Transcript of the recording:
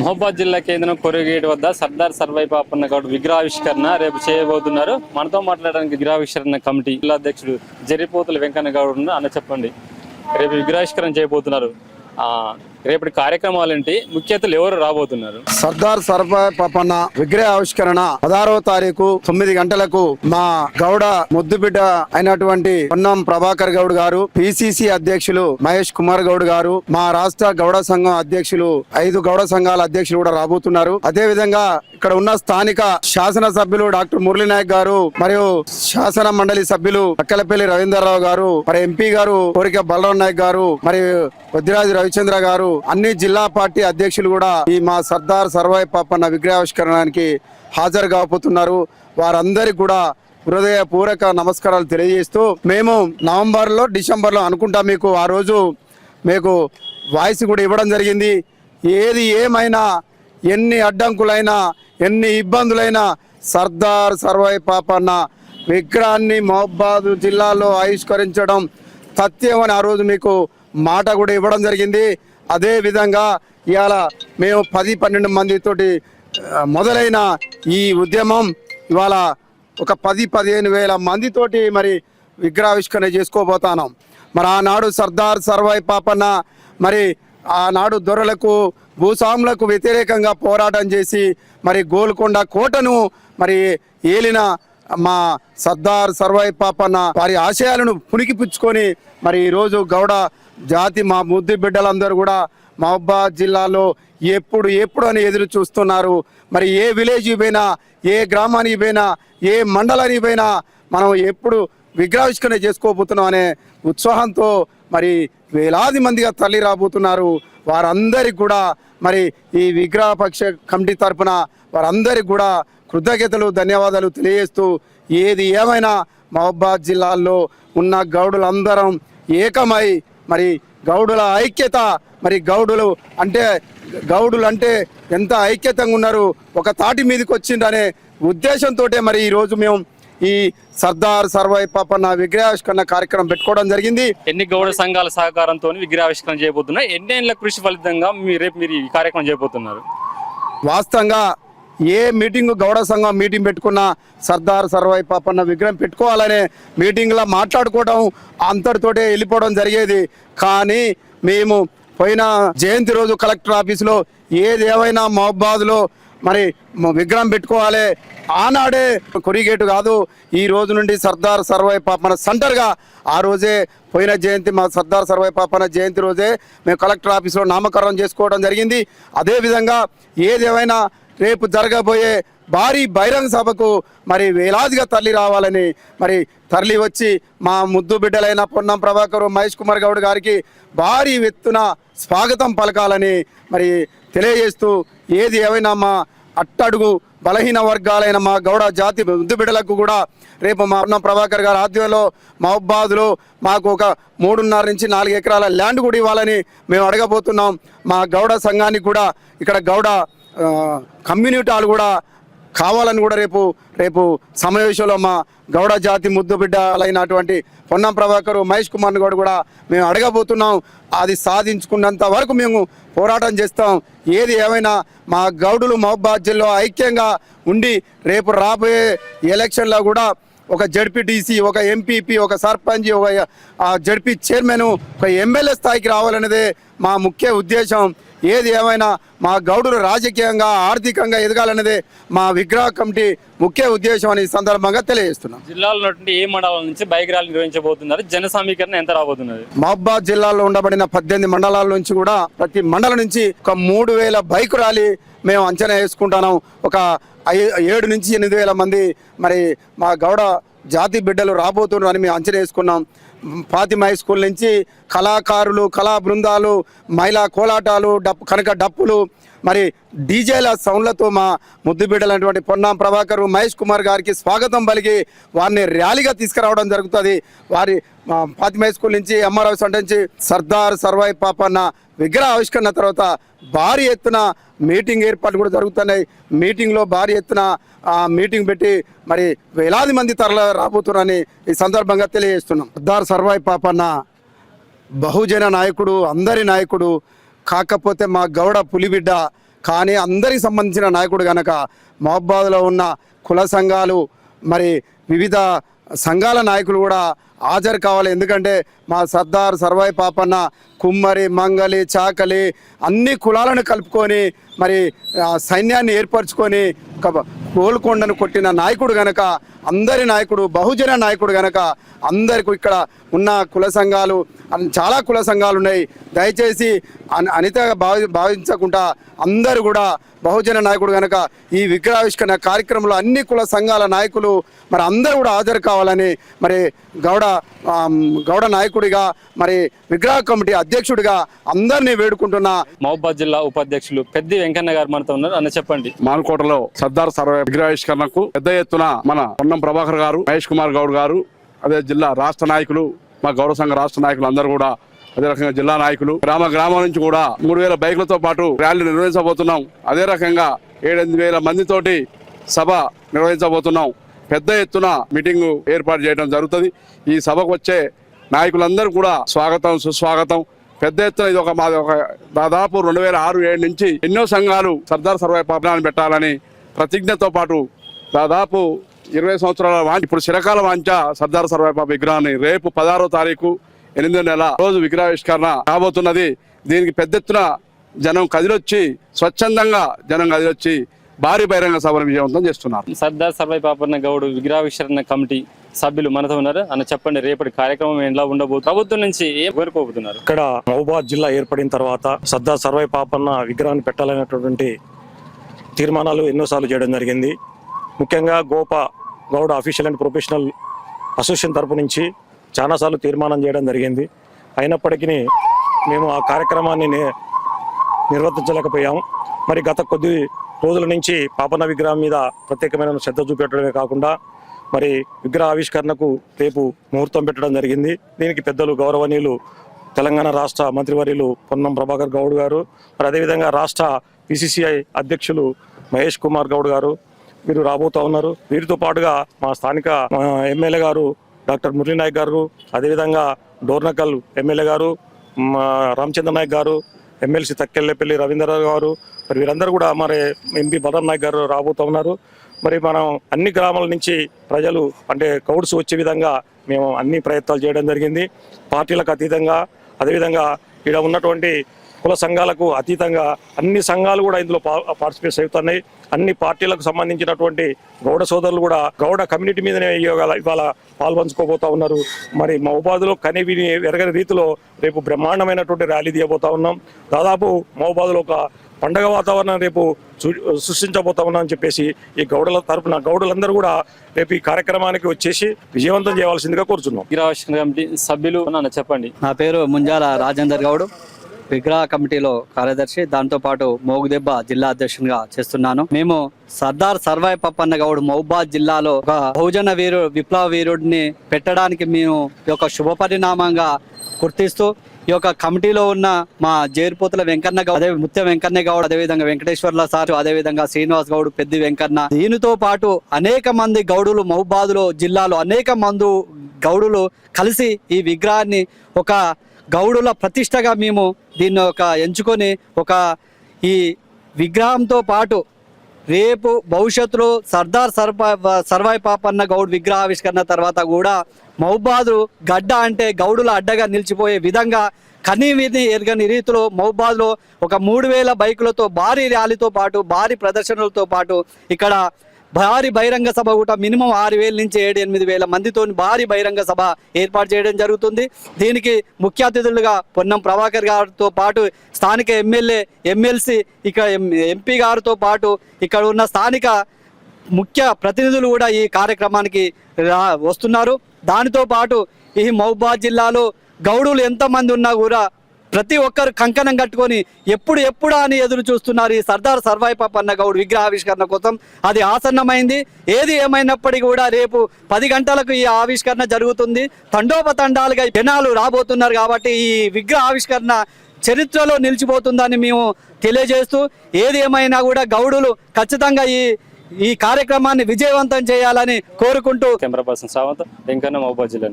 మహబాద్ జిల్లా కేంద్రం కొరగేట్ వద్ద సర్దార్ సర్వై పాపన్న గౌడ్ విగ్రహావిష్కరణ రేపు చేయబోతున్నారు. మనతో మాట్లాడడానికి విగ్రహావిష్కరణ కమిటీ జిల్లా అధ్యక్షుడు జరిపోతుల వెంకన్న గౌడ్ అన్న చెప్పండి. రేపు విగ్రహావిష్కరణ చేయబోతున్నారు. రేపటి కార్యక్రమాలు ఏంటి ముఖ్యతలు ఎవరు రాబోతున్నారు? సర్దార్ సర్వాయ్ పాపన్న విగ్రహ ఆవిష్కరణ పదహారవ తారీఖు తొమ్మిది గంటలకు మా గౌడ ముద్దుబిడ్డ అయినటువంటి పొన్నం ప్రభాకర్ గౌడ్ గారు పిసిసి అధ్యక్షులు మహేష్ కుమార్ గౌడ్ గారు మా రాష్ట్ర గౌడ సంఘం అధ్యక్షులు ఐదు గౌడ సంఘాల అధ్యక్షులు కూడా రాబోతున్నారు. అదే విధంగా ఇక్కడ ఉన్న స్థానిక శాసన సభ్యులు డాక్టర్ మురళీ నాయక్ గారు మరియు శాసన మండలి సభ్యులు అక్కలపల్లి రవీంద్రరావు గారు మరి ఎంపీ గారు కోరిక బలరాం నాయక్ గారు మరియు వద్దిరాజు రవిచంద్ర గారు అన్ని జిల్లా పార్టీ అధ్యక్షులు కూడా ఈ మా సర్దార్ సర్వాయి పాపన్న విగ్రహావిష్కరణానికి హాజరు కాకపోతున్నారు. వారందరికీ కూడా హృదయపూర్వక నమస్కారాలు తెలియజేస్తూ మేము నవంబర్లో డిసెంబర్లో అనుకుంటాం అనుకుంటా మీకు ఆ రోజు మీకు వాయిస్ కూడా ఇవ్వడం జరిగింది. ఏది ఏమైనా ఎన్ని అడ్డంకులైనా ఎన్ని ఇబ్బందులైనా సర్దార్ సర్వాయి పాపన్న విగ్రహాన్ని మహబాద్ జిల్లాలో ఆవిష్కరించడం సత్యం అని ఆ రోజు మీకు మాట కూడా ఇవ్వడం జరిగింది. అదేవిధంగా ఇవాళ మేము పది పన్నెండు మందితోటి మొదలైన ఈ ఉద్యమం ఇవాళ ఒక పది పదిహేను వేల మందితోటి మరి విగ్రహావిష్కరణ చేసుకోబోతున్నాం మరి ఆనాడు సర్దార్ సర్వాయి పాపన్న మరి ఆనాడు దొరలకు భూస్వాములకు వ్యతిరేకంగా పోరాటం చేసి మరి గోల్కొండ కోటను మరి ఏలిన మా సర్దార్ సర్వాయి పాపన్న వారి ఆశయాలను పుణికిపుచ్చుకొని మరి ఈరోజు గౌడ జాతి మా ముద్దు బిడ్డలందరూ కూడా మహబాద్ జిల్లాలో ఎప్పుడు ఎప్పుడు అని ఎదురు చూస్తున్నారు. మరి ఏ విలేజ్ పోయినా ఏ గ్రామానికి పోయినా ఏ మండలానికి పోయినా మనం ఎప్పుడు విగ్రహావిష్కరణ చేసుకోబోతున్నాం అనే ఉత్సాహంతో మరి వేలాది మందిగా తల్లి రాబోతున్నారు. వారందరికి కూడా మరి ఈ విగ్రహ పక్ష కమిటీ తరఫున వారందరికి కూడా కృతజ్ఞతలు ధన్యవాదాలు తెలియజేస్తూ ఏది ఏమైనా మహబాద్ జిల్లాల్లో ఉన్న గౌడులందరం ఏకమై మరి గౌడుల ఐక్యత మరి గౌడులు అంటే గౌడులు అంటే ఎంత ఐక్యతంగా ఉన్నారు ఒక తాటి మీదకి వచ్చిందనే ఉద్దేశంతో మరి ఈరోజు మేము ఈ సర్దార్ సర్వాయి పాపన్న విగ్రహావిష్కరణ కార్యక్రమం పెట్టుకోవడం జరిగింది. ఎన్ని గౌడ సంఘాల సహకారంతో విగ్రహావిష్కరణ చేయబోతున్నారు ఎన్నేళ్ళ కృషి ఫలితంగా మీరు రేపు మీరు ఈ కార్యక్రమం చేయబోతున్నారు? వాస్తవంగా ఏ మీటింగ్ గౌడ సంఘం మీటింగ్ పెట్టుకున్నా సర్దార్ సర్వాయి పాపన్న విగ్రహం పెట్టుకోవాలనే మీటింగ్లో మాట్లాడుకోవడం అంతటితోటే వెళ్ళిపోవడం జరిగేది. కానీ మేము పోయిన జయంతి రోజు కలెక్టర్ ఆఫీసులో ఏదేమైనా మహబాద్లో మరి విగ్రహం పెట్టుకోవాలి. ఆనాడే కొరిగేటు కాదు. ఈ రోజు నుండి సర్దార్ సర్వాయి పాపన సెంటర్గా ఆ రోజే పోయిన జయంతి మా సర్దార్ సర్వాయి పాపన జయంతి రోజే మేము కలెక్టర్ ఆఫీసులో నామకరణం చేసుకోవడం జరిగింది. అదేవిధంగా ఏదేమైనా రేపు జరగబోయే భారీ బహిరంగ సభకు మరి వేలాదిగా తరలి రావాలని మరి తరలి వచ్చి మా ముద్దు బిడ్డలైన పొన్నం ప్రభాకర్ మహేష్ కుమార్ గౌడ్ గారికి భారీ ఎత్తున స్వాగతం పలకాలని మరి తెలియజేస్తూ ఏది ఏమైనా మా అట్టడుగు బలహీన వర్గాలైన మా గౌడ జాతి ముద్దు బిడ్డలకు కూడా రేపు మా పొన్నం ప్రభాకర్ గారి ఆధ్వర్యంలో మహబాద్లో మాకు ఒక మూడున్నర నుంచి నాలుగు ఎకరాల ల్యాండ్ కూడా ఇవ్వాలని మేము అడగబోతున్నాం. మా గౌడ సంఘానికి కూడా ఇక్కడ గౌడ కమ్యూనిటీ హాల్ కూడా కావాలని కూడా రేపు రేపు సమావేశంలో మా గౌడ జాతి ముద్దుబిడ్డలైనటువంటి పొన్నం ప్రభాకర్ మహేష్ కుమార్ గౌడ్ కూడా మేము అడగబోతున్నాం. అది సాధించుకున్నంత వరకు మేము పోరాటం చేస్తాం. ఏది ఏమైనా మా గౌడులు మహబాద్ జిల్లా ఐక్యంగా ఉండి రేపు రాబోయే ఎలక్షన్లో కూడా ఒక జడ్పీటీసీ ఒక ఎంపీపీ ఒక సర్పంచ్ ఒక ఆ, జడ్పీ చైర్మన్ ఒక ఎమ్మెల్యే స్థాయికి రావాలనేదే మా ముఖ్య ఉద్దేశం. ఏది ఏమైనా మా గౌడులు రాజకీయంగా ఆర్థికంగా ఎదగాలనేదే మా విగ్రహ కమిటీ ముఖ్య ఉద్దేశం అని సందర్భంగా తెలియజేస్తున్నాం. జిల్లాలో ఉన్నటువంటి ఏ మండలాల నుంచి బైక్ ర్యాలీ నిర్వహించబోతున్నారు? జన సమీకరణ ఎంత రాబోతున్నది? మహబాద్ జిల్లాలో ఉండబడిన పద్దెనిమిది మండలాల నుంచి కూడా ప్రతి మండలం నుంచి ఒక మూడు వేల బైక్ ర్యాలీ మేము అంచనా వేసుకుంటున్నాం. ఒక ఐ- ఏడు నుంచి ఎనిమిది వేల మంది మరి మా గౌడ జాతి బిడ్డలు రాబోతున్నారు అని మేము అంచనా వేసుకున్నాం. ఫాతిమా హై స్కూల్ నుంచి కళాకారులు కళా బృందాలు మహిళా కోలాటాలు డప్పు కనుక డప్పులు మరి డీజేల సౌండ్లతో మా ముద్దు బిడ్డలైనటువంటి పొన్నాం ప్రభాకర్ మహేష్ కుమార్ గారికి స్వాగతం పలికి వారిని ర్యాలీగా తీసుకురావడం జరుగుతుంది. వారి మా హై స్కూల్ నుంచి ఎంఆర్ఓ సెంటర్ నుంచి సర్దార్ సర్వాయి పాపన్న విగ్రహ ఆవిష్కరణ తర్వాత భారీ ఎత్తున మీటింగ్ ఏర్పాట్లు కూడా జరుగుతున్నాయి. మీటింగ్లో భారీ ఎత్తున మీటింగ్ పెట్టి మరి వేలాది మంది తరల రాబోతున్నారని ఈ సందర్భంగా తెలియజేస్తున్నాం. సర్దార్ సర్వాయి పాపన్న బహుజన నాయకుడు అందరి నాయకుడు కాకపోతే మా గౌడ పులిబిడ్డ కానీ అందరికి సంబంధించిన నాయకుడు గనక మహబాద్లో ఉన్న కుల సంఘాలు మరి వివిధ సంఘాల నాయకులు కూడా హాజరు కావాలి. ఎందుకంటే మా సర్దార్ సర్వాయి పాపన్న కుమ్మరి మంగలి చాకలి అన్ని కులాలను కలుపుకొని మరి సైన్యాన్ని ఏర్పరచుకొని ఒక గోల్కొండను కొట్టిన నాయకుడు గనక అందరి నాయకుడు బహుజన నాయకుడు గనక అందరికి ఇక్కడ ఉన్న కుల సంఘాలు చాలా కుల సంఘాలు ఉన్నాయి. దయచేసి అన్- అనితగా భావి భావించకుండా అందరూ కూడా బహుజన నాయకుడు గనక ఈ విగ్రహావిష్కరణ కార్యక్రమంలో అన్ని కుల సంఘాల నాయకులు మరి అందరూ కూడా హాజరు కావాలని మరి గౌడ గౌడ నాయకుడిగా మరి విగ్రహ కమిటీ అధ్యక్షుడిగా అందరినీ వేడుకుంటున్నా. మహబాద్ జిల్లా ఉపాధ్యక్షులు పెద్ది వెంకన్న గారు మనతో ఉన్నారు. అన్న చెప్పండి. మానుకోటలో సర్దార్ సర్వే విగ్రహావిష్కరణకు పెద్ద ఎత్తున మన పొన్నం ప్రభాకర్ గారు మహేష్ కుమార్ గౌడ్ గారు అదే జిల్లా రాష్ట్ర నాయకులు మా గౌరవ సంఘ రాష్ట్ర నాయకులు అందరూ కూడా అదే రకంగా జిల్లా నాయకులు గ్రామ గ్రామం నుంచి కూడా మూడు వేల బైకులతో పాటు ర్యాలీ నిర్వహించబోతున్నాం. అదే రకంగా ఏడెనిమిది వేల మందితోటి సభ నిర్వహించబోతున్నాం. పెద్ద ఎత్తున మీటింగ్ ఏర్పాటు చేయడం జరుగుతుంది. ఈ సభకు వచ్చే నాయకులందరూ కూడా స్వాగతం సుస్వాగతం. పెద్ద ఎత్తున ఇది ఒక మాది ఒక దాదాపు రెండు వేల ఆరు ఏడు నుంచి ఎన్నో సంఘాలు సర్దార్ సర్వే పబ్లాన్ని పెట్టాలని ప్రతిజ్ఞతో పాటు దాదాపు ఇరవై సంవత్సరాల వాంఛ ఇప్పుడు చిరకాల వాంఛ సర్దార్ సర్వే పాప విగ్రహాన్ని రేపు పదహారో తారీఖు ఎనిమిదో నెల రోజు విగ్రహావిష్కరణ కాబోతున్నది దీనికి పెద్ద ఎత్తున జనం కదిలొచ్చి స్వచ్ఛందంగా జనం కదిలొచ్చి భారీ బహిరంగ సభను విజయవంతం చేస్తున్నారు. సర్దార్ సర్వై పాపన్న గౌడ్ విగ్రహావిష్కరణ కమిటీ సభ్యులు మనతో ఉన్నారు. అన్న చెప్పండి రేపటి కార్యక్రమం ఎలా ఉండబోతుంది ప్రభుత్వం నుంచి ఏం కోరుకోబోతున్నారు. ఇక్కడ మహబూబాద్ జిల్లా ఏర్పడిన తర్వాత సర్దార్ సర్వై పాపన్న విగ్రహాన్ని పెట్టాలనేటటువంటి తీర్మానాలు ఎన్నోసార్లు చేయడం జరిగింది. ముఖ్యంగా Gopa Gowda official and professional association తరపు నుంచి చాలాసార్లు తీర్మానం చేయడం జరిగింది. అయినప్పటికీ మేము ఆ కార్యక్రమాన్ని నిర్వర్తించలేకపోయాము. మరి గత కొద్ది రోజుల నుంచి పాపన్న విగ్రహం మీద ప్రత్యేకమైన శ్రద్ధ చూపెట్టడమే కాకుండా మరి విగ్రహ ఆవిష్కరణకు రేపు ముహూర్తం పెట్టడం జరిగింది. దీనికి పెద్దలు గౌరవనీయులు తెలంగాణ రాష్ట్ర మంత్రివర్యులు పొన్నం ప్రభాకర్ గౌడ్ గారు మరి అదేవిధంగా రాష్ట్ర పిసిసిఐ అధ్యక్షులు మహేష్ కుమార్ గౌడ్ గారు వీరు రాబోతా ఉన్నారు. వీరితో పాటుగా మా స్థానిక ఎమ్మెల్యే గారు డాక్టర్ మురళీ నాయక్ గారు అదేవిధంగా డోర్నకల్ ఎమ్మెల్యే గారు మా రామచంద్ర నాయక్ గారు ఎమ్మెల్సీ తక్కెళ్ళపల్లి రవీంద్రరావు గారు మరి వీరందరూ కూడా మరి ఎంపీ బలరాం నాయక్ గారు రాబోతూ ఉన్నారు. మరి మనం అన్ని గ్రామాల నుంచి ప్రజలు అంటే కౌడ్స్ వచ్చే విధంగా మేము అన్ని ప్రయత్నాలు చేయడం జరిగింది. పార్టీలకు అతీతంగా అదేవిధంగా ఇక్కడ ఉన్నటువంటి కుల సంఘాలకు అతీతంగా అన్ని సంఘాలు కూడా ఇందులో పా- పార్టిసిపేట్ అవుతున్నాయి. అన్ని పార్టీలకు సంబంధించినటువంటి గౌడ సోదరులు కూడా గౌడ కమ్యూనిటీ మీదనే ఇవాళ ఇవాళ పాల్పంచుకోబోతా ఉన్నారు. మరి మా ఉపాధిలో కని విని ఎరగని రీతిలో రేపు బ్రహ్మాండమైనటువంటి ర్యాలీ తీయబోతా ఉన్నాం. దాదాపు మహబాద్లో ఒక పండగ వాతావరణం రేపు సృష్టించబోతా ఉన్నాం అని చెప్పేసి ఈ గౌడల తరపున గౌడులందరూ కూడా రేపు ఈ కార్యక్రమానికి వచ్చేసి విజయవంతం చేయవలసిందిగా కమిటీ సభ్యులు చెప్పండి. నా పేరు ముంజాల రాజేందర్ గౌడ్. విగ్రహ కమిటీలో కార్యదర్శి దాంతోపాటు మోగుదెబ్బ జిల్లా అధ్యక్షునిగా చేస్తున్నాను. మేము సర్దార్ సర్వాయి పప్పన్న గౌడ్ మహబాద్ జిల్లాలో ఒక బహుజన వీరు విప్లవ వీరుడిని పెట్టడానికి మేము ఈ యొక్క శుభ పరిణామంగా గుర్తిస్తూ ఈ యొక్క కమిటీలో ఉన్న మా జేరుపోతుల వెంకన్న గౌడ్ అదే ముత్య వెంకన్న గౌడ్ అదేవిధంగా వెంకటేశ్వర్ల సార్ అదేవిధంగా శ్రీనివాస్ గౌడ్ పెద్ది వెంకన్న. దీనితో పాటు అనేక మంది గౌడులు మహబాదులో జిల్లాలో అనేక మందు గౌడులు కలిసి ఈ విగ్రహాన్ని ఒక గౌడుల ప్రతిష్టగా మేము దీన్ని ఒక ఎంచుకొని ఒక ఈ విగ్రహంతో పాటు రేపు భవిష్యత్తులో సర్దార్ సర్పా సర్వాయి పాపన్న గౌడ్ విగ్రహావిష్కరణ తర్వాత కూడా మౌబాదు గడ్డ అంటే గౌడుల అడ్డగా నిలిచిపోయే విధంగా కనీవిధి ఎరగని రీతిలో మహబాద్లో ఒక మూడు వేల బైకులతో భారీ ర్యాలీతో పాటు భారీ ప్రదర్శనలతో పాటు ఇక్కడ భారీ బహిరంగ సభ కూడా మినిమం ఆరు వేల నుంచి ఏడు ఎనిమిది వేల మందితో భారీ బహిరంగ సభ ఏర్పాటు చేయడం జరుగుతుంది. దీనికి ముఖ్య అతిథులుగా పొన్నం ప్రభాకర్ గారితో పాటు స్థానిక ఎమ్మెల్యే ఎమ్మెల్సీ ఇక ఎం- ఎంపీ గారితో పాటు ఇక్కడ ఉన్న స్థానిక ముఖ్య ప్రతినిధులు కూడా ఈ కార్యక్రమానికి వస్తున్నారు. దానితో పాటు ఈ మహబాద్ జిల్లాలో గౌడులు ఎంతమంది ఉన్నా కూడా ప్రతి ఒక్కరు కంకణం కట్టుకొని ఎప్పుడు ఎప్పుడా అని ఎదురు చూస్తున్నారు ఈ సర్దార్ సర్వాయి పప్పన్న గౌడ్ విగ్రహావిష్కరణ కోసం. అది ఆసన్నమైంది. ఏది ఏమైనప్పటికీ కూడా రేపు పది గంటలకు ఈ ఆవిష్కరణ జరుగుతుంది. తండోపతండాలుగా జనాలు రాబోతున్నారు కాబట్టి ఈ విగ్రహ ఆవిష్కరణ చరిత్రలో నిలిచిపోతుందని మేము తెలియజేస్తూ ఏది ఏమైనా కూడా గౌడులు ఖచ్చితంగా ఈ ఈ కార్యక్రమాన్ని విజయవంతం చేయాలని కోరుకుంటూ. కెమెరా పర్సన్ సావంత్ వెంకన్న మహబాద్ జిల్లా